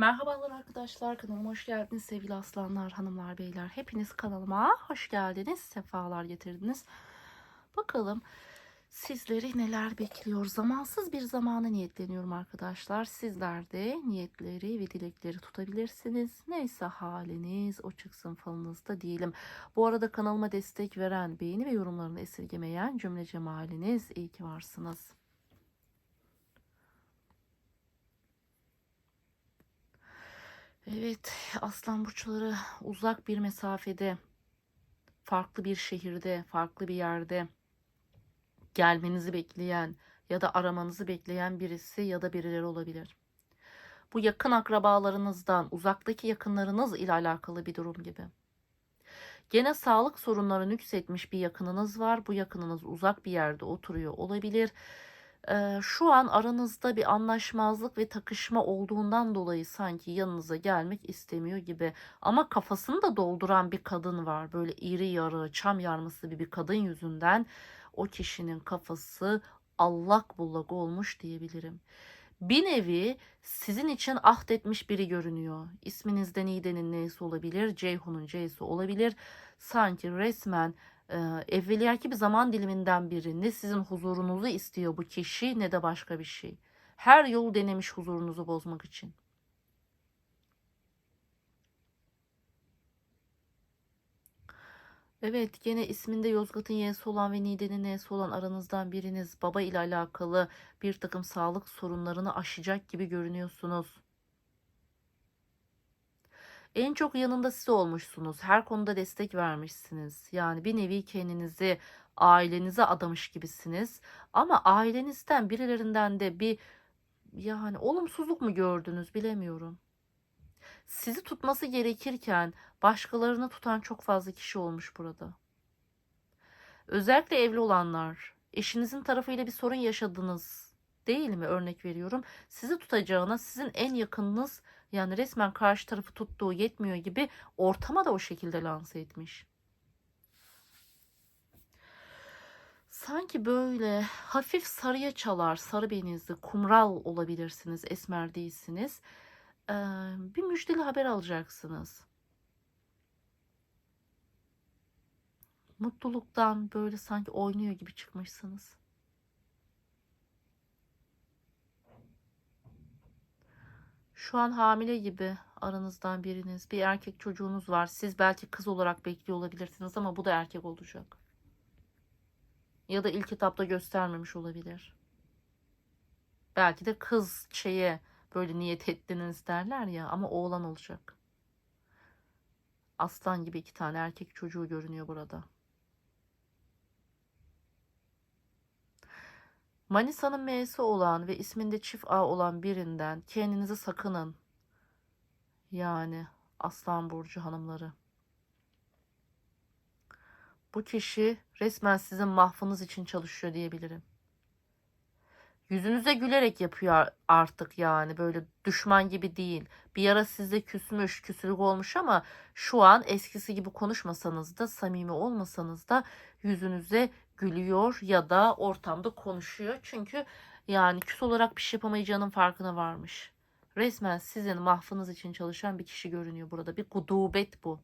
Merhabalar arkadaşlar kanalıma hoş geldiniz sevgili aslanlar hanımlar beyler. Hepiniz kanalıma hoş geldiniz sefalar getirdiniz. Bakalım sizleri neler bekliyor? Zamansız bir zamana niyetleniyorum arkadaşlar. Sizler de niyetleri ve dilekleri tutabilirsiniz. Neyse haliniz o çıksın falınızda diyelim. Bu arada kanalıma destek veren beğeni ve yorumlarını esirgemeyen cümle cemaliniz iyi ki varsınız Evet, aslan burçları uzak bir mesafede, farklı bir şehirde, farklı bir yerde gelmenizi bekleyen ya da aramanızı bekleyen birisi ya da birileri olabilir. Bu yakın akrabalarınızdan, uzaktaki yakınlarınız ile alakalı bir durum gibi. Gene sağlık sorunları nüksetmiş bir yakınınız var. Bu yakınınız uzak bir yerde oturuyor olabilir şu an aranızda bir anlaşmazlık ve takışma olduğundan dolayı sanki yanınıza gelmek istemiyor gibi. Ama kafasını da dolduran bir kadın var. Böyle iri yarı, çam yarması gibi bir kadın yüzünden o kişinin kafası allak bullak olmuş diyebilirim. Bir nevi sizin için ahdetmiş biri görünüyor. İsminizden İğde'nin neyse olabilir, Ceyhun'un C'si olabilir. Sanki resmen evveliyaki bir zaman diliminden biri ne sizin huzurunuzu istiyor bu kişi ne de başka bir şey. Her yol denemiş huzurunuzu bozmak için. Evet gene isminde Yozgat'ın Y'si olan ve Niğde'nin N'si olan aranızdan biriniz baba ile alakalı bir takım sağlık sorunlarını aşacak gibi görünüyorsunuz. En çok yanında siz olmuşsunuz. Her konuda destek vermişsiniz. Yani bir nevi kendinizi ailenize adamış gibisiniz. Ama ailenizden birilerinden de bir yani olumsuzluk mu gördünüz bilemiyorum. Sizi tutması gerekirken başkalarını tutan çok fazla kişi olmuş burada. Özellikle evli olanlar, eşinizin tarafıyla bir sorun yaşadınız değil mi? Örnek veriyorum. Sizi tutacağına sizin en yakınınız yani resmen karşı tarafı tuttuğu yetmiyor gibi ortama da o şekilde lanse etmiş. Sanki böyle hafif sarıya çalar, sarı benizli, kumral olabilirsiniz, esmer değilsiniz. Ee, bir müjdeli haber alacaksınız. Mutluluktan böyle sanki oynuyor gibi çıkmışsınız. Şu an hamile gibi aranızdan biriniz. Bir erkek çocuğunuz var. Siz belki kız olarak bekliyor olabilirsiniz ama bu da erkek olacak. Ya da ilk etapta göstermemiş olabilir. Belki de kız şeye böyle niyet ettiniz derler ya ama oğlan olacak. Aslan gibi iki tane erkek çocuğu görünüyor burada. Manisa'nın M'si olan ve isminde çift A olan birinden kendinizi sakının. Yani Aslan Burcu hanımları. Bu kişi resmen sizin mahvınız için çalışıyor diyebilirim. Yüzünüze gülerek yapıyor artık yani böyle düşman gibi değil. Bir ara sizde küsmüş, küsülük olmuş ama şu an eskisi gibi konuşmasanız da samimi olmasanız da yüzünüze gülüyor ya da ortamda konuşuyor. Çünkü yani küs olarak bir şey yapamayacağının farkına varmış. Resmen sizin mahfınız için çalışan bir kişi görünüyor burada. Bir gudubet bu.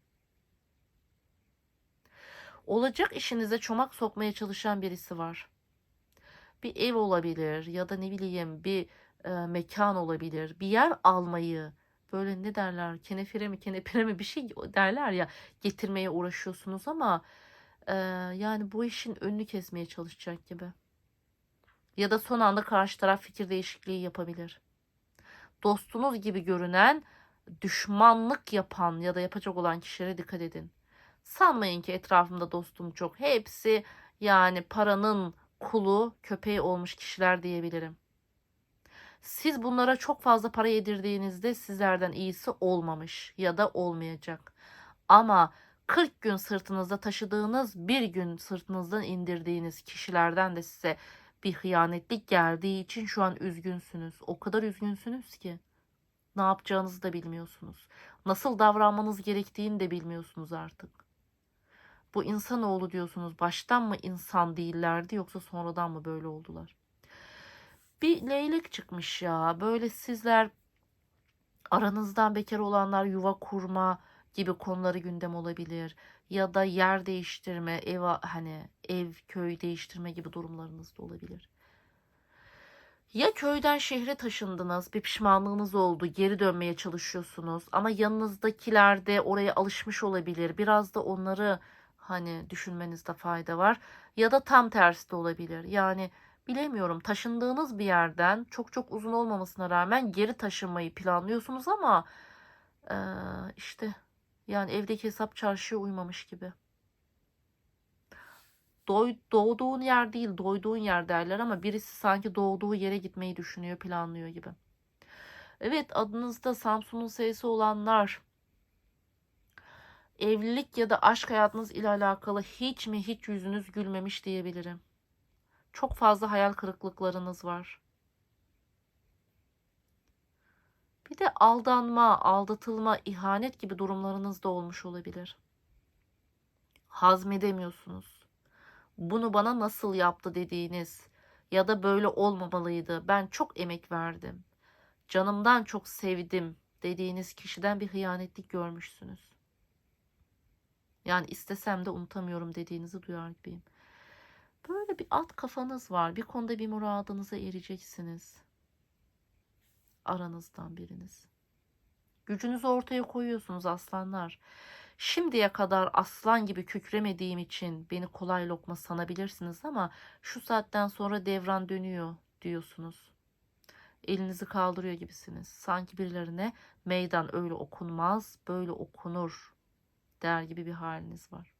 Olacak işinize çomak sokmaya çalışan birisi var. Bir ev olabilir ya da ne bileyim bir e, mekan olabilir. Bir yer almayı böyle ne derler kenefire mi kenepire mi bir şey derler ya getirmeye uğraşıyorsunuz ama ee, yani bu işin önünü kesmeye çalışacak gibi. Ya da son anda karşı taraf fikir değişikliği yapabilir. Dostunuz gibi görünen düşmanlık yapan ya da yapacak olan kişilere dikkat edin. Sanmayın ki etrafımda dostum çok. Hepsi yani paranın kulu, köpeği olmuş kişiler diyebilirim. Siz bunlara çok fazla para yedirdiğinizde sizlerden iyisi olmamış ya da olmayacak. Ama 40 gün sırtınızda taşıdığınız, bir gün sırtınızdan indirdiğiniz kişilerden de size bir hıyanetlik geldiği için şu an üzgünsünüz. O kadar üzgünsünüz ki ne yapacağınızı da bilmiyorsunuz. Nasıl davranmanız gerektiğini de bilmiyorsunuz artık. Bu insanoğlu diyorsunuz. Baştan mı insan değillerdi yoksa sonradan mı böyle oldular? Bir leylek çıkmış ya. Böyle sizler Aranızdan bekar olanlar yuva kurma gibi konuları gündem olabilir. Ya da yer değiştirme, ev hani ev, köy değiştirme gibi durumlarınız da olabilir. Ya köyden şehre taşındınız, bir pişmanlığınız oldu, geri dönmeye çalışıyorsunuz ama yanınızdakiler de oraya alışmış olabilir. Biraz da onları hani düşünmenizde fayda var. Ya da tam tersi de olabilir. Yani bilemiyorum taşındığınız bir yerden çok çok uzun olmamasına rağmen geri taşınmayı planlıyorsunuz ama eee, işte yani evdeki hesap çarşıya uymamış gibi. Doy, doğduğun yer değil, doyduğun yer derler ama birisi sanki doğduğu yere gitmeyi düşünüyor, planlıyor gibi. Evet, adınızda Samsun'un S'si olanlar, evlilik ya da aşk hayatınız ile alakalı hiç mi hiç yüzünüz gülmemiş diyebilirim. Çok fazla hayal kırıklıklarınız var. Bir de aldanma, aldatılma, ihanet gibi durumlarınız da olmuş olabilir. Hazmedemiyorsunuz. Bunu bana nasıl yaptı dediğiniz ya da böyle olmamalıydı. Ben çok emek verdim. Canımdan çok sevdim dediğiniz kişiden bir hıyanetlik görmüşsünüz. Yani istesem de unutamıyorum dediğinizi duyar gibiyim. Böyle bir alt kafanız var. Bir konuda bir muradınıza ereceksiniz. Aranızdan biriniz. Gücünüzü ortaya koyuyorsunuz aslanlar. Şimdiye kadar aslan gibi kükremediğim için beni kolay lokma sanabilirsiniz ama şu saatten sonra devran dönüyor diyorsunuz. Elinizi kaldırıyor gibisiniz. Sanki birilerine meydan öyle okunmaz, böyle okunur der gibi bir haliniz var.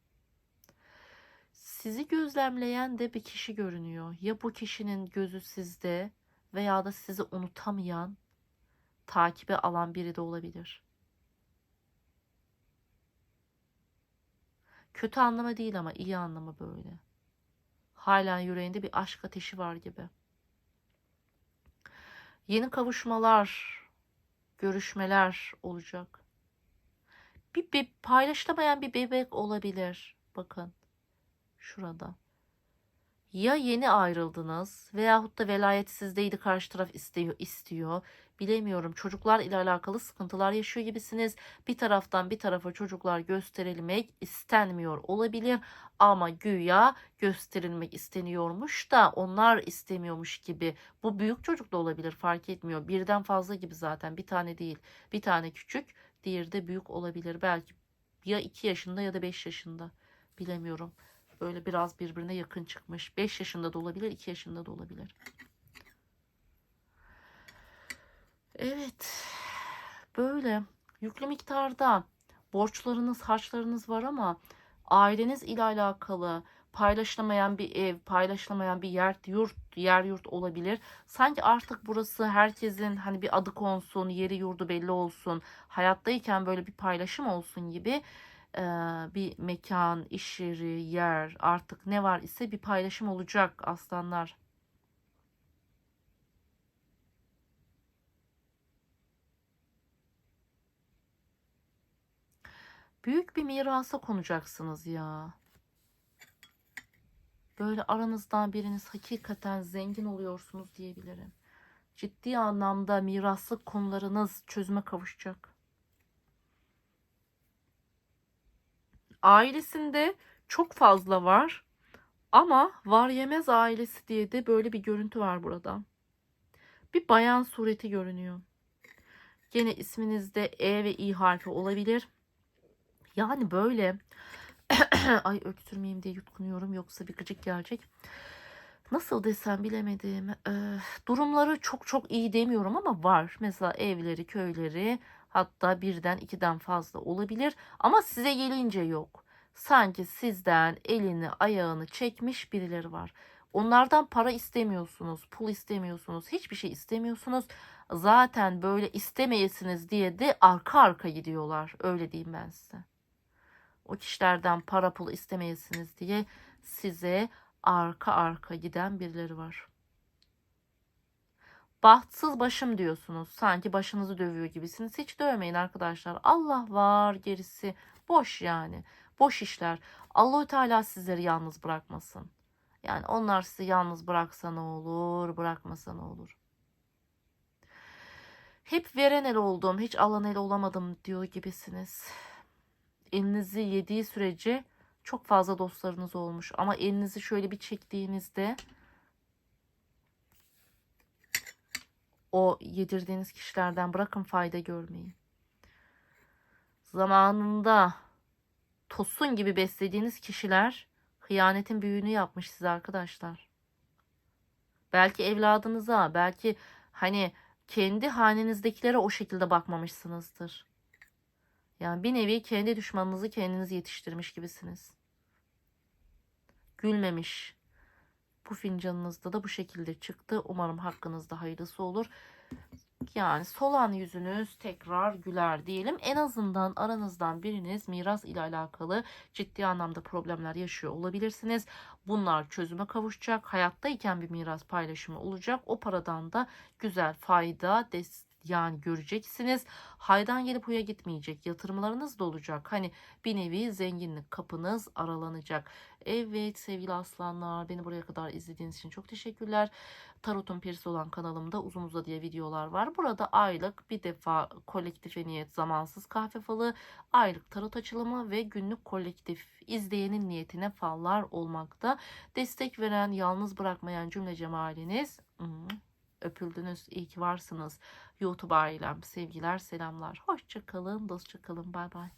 Sizi gözlemleyen de bir kişi görünüyor. Ya bu kişinin gözü sizde veya da sizi unutamayan, takibe alan biri de olabilir. Kötü anlama değil ama iyi anlama böyle. Halen yüreğinde bir aşk ateşi var gibi. Yeni kavuşmalar, görüşmeler olacak. Bir, bir paylaşılamayan bir bebek olabilir. Bakın şurada. Ya yeni ayrıldınız veyahut da velayet sizdeydi karşı taraf istiyor, istiyor. Bilemiyorum çocuklar ile alakalı sıkıntılar yaşıyor gibisiniz. Bir taraftan bir tarafa çocuklar gösterilmek istenmiyor olabilir ama güya gösterilmek isteniyormuş da onlar istemiyormuş gibi. Bu büyük çocuk da olabilir fark etmiyor. Birden fazla gibi zaten bir tane değil. Bir tane küçük diğeri de büyük olabilir. Belki ya 2 yaşında ya da 5 yaşında bilemiyorum. Böyle biraz birbirine yakın çıkmış. 5 yaşında da olabilir, 2 yaşında da olabilir. Evet. Böyle yüklü miktarda borçlarınız, harçlarınız var ama aileniz ile alakalı paylaşılamayan bir ev, paylaşılamayan bir yer, yurt, yer yurt olabilir. Sanki artık burası herkesin hani bir adı konsun, yeri yurdu belli olsun, hayattayken böyle bir paylaşım olsun gibi e, bir mekan, iş yeri, yer artık ne var ise bir paylaşım olacak aslanlar. Büyük bir mirasa konacaksınız ya. Böyle aranızdan biriniz hakikaten zengin oluyorsunuz diyebilirim. Ciddi anlamda miraslık konularınız çözüme kavuşacak. Ailesinde çok fazla var. Ama var yemez ailesi diye de böyle bir görüntü var burada. Bir bayan sureti görünüyor. Gene isminizde E ve İ harfi olabilir. Yani böyle ay öksürmeyeyim diye yutkunuyorum yoksa bir gıcık gelecek. Nasıl desem bilemedim. Ee, durumları çok çok iyi demiyorum ama var. Mesela evleri, köyleri hatta birden ikiden fazla olabilir. Ama size gelince yok. Sanki sizden elini ayağını çekmiş birileri var. Onlardan para istemiyorsunuz, pul istemiyorsunuz, hiçbir şey istemiyorsunuz. Zaten böyle istemeyesiniz diye de arka arka gidiyorlar. Öyle diyeyim ben size o kişilerden para pul istemeyesiniz diye size arka arka giden birileri var. Bahtsız başım diyorsunuz. Sanki başınızı dövüyor gibisiniz. Hiç dövmeyin arkadaşlar. Allah var gerisi boş yani. Boş işler. Allahü Teala sizleri yalnız bırakmasın. Yani onlar sizi yalnız bıraksa ne olur, bırakmasa ne olur. Hep veren el oldum, hiç alan el olamadım diyor gibisiniz. Elinizi yediği sürece çok fazla dostlarınız olmuş. Ama elinizi şöyle bir çektiğinizde o yedirdiğiniz kişilerden bırakın fayda görmeyi. Zamanında tosun gibi beslediğiniz kişiler hıyanetin büyüğünü yapmış size arkadaşlar. Belki evladınıza, belki hani kendi hanenizdekilere o şekilde bakmamışsınızdır. Yani bir nevi kendi düşmanınızı kendiniz yetiştirmiş gibisiniz. Gülmemiş. Bu fincanınızda da bu şekilde çıktı. Umarım hakkınızda hayırlısı olur. Yani solan yüzünüz tekrar güler diyelim. En azından aranızdan biriniz miras ile alakalı ciddi anlamda problemler yaşıyor olabilirsiniz. Bunlar çözüme kavuşacak. Hayattayken bir miras paylaşımı olacak. O paradan da güzel fayda des yani göreceksiniz. Haydan gelip huya gitmeyecek. Yatırımlarınız da olacak. Hani bir nevi zenginlik kapınız aralanacak. Evet sevgili aslanlar beni buraya kadar izlediğiniz için çok teşekkürler. Tarot'un perisi olan kanalımda uzun uzadıya videolar var. Burada aylık bir defa kolektife niyet zamansız kahve falı, aylık tarot açılımı ve günlük kolektif izleyenin niyetine fallar olmakta. Destek veren, yalnız bırakmayan cümle cemaliniz. Öpüldünüz. İyi ki varsınız. YouTube ailem. Sevgiler, selamlar. Hoşça kalın, dostça kalın. Bay bay.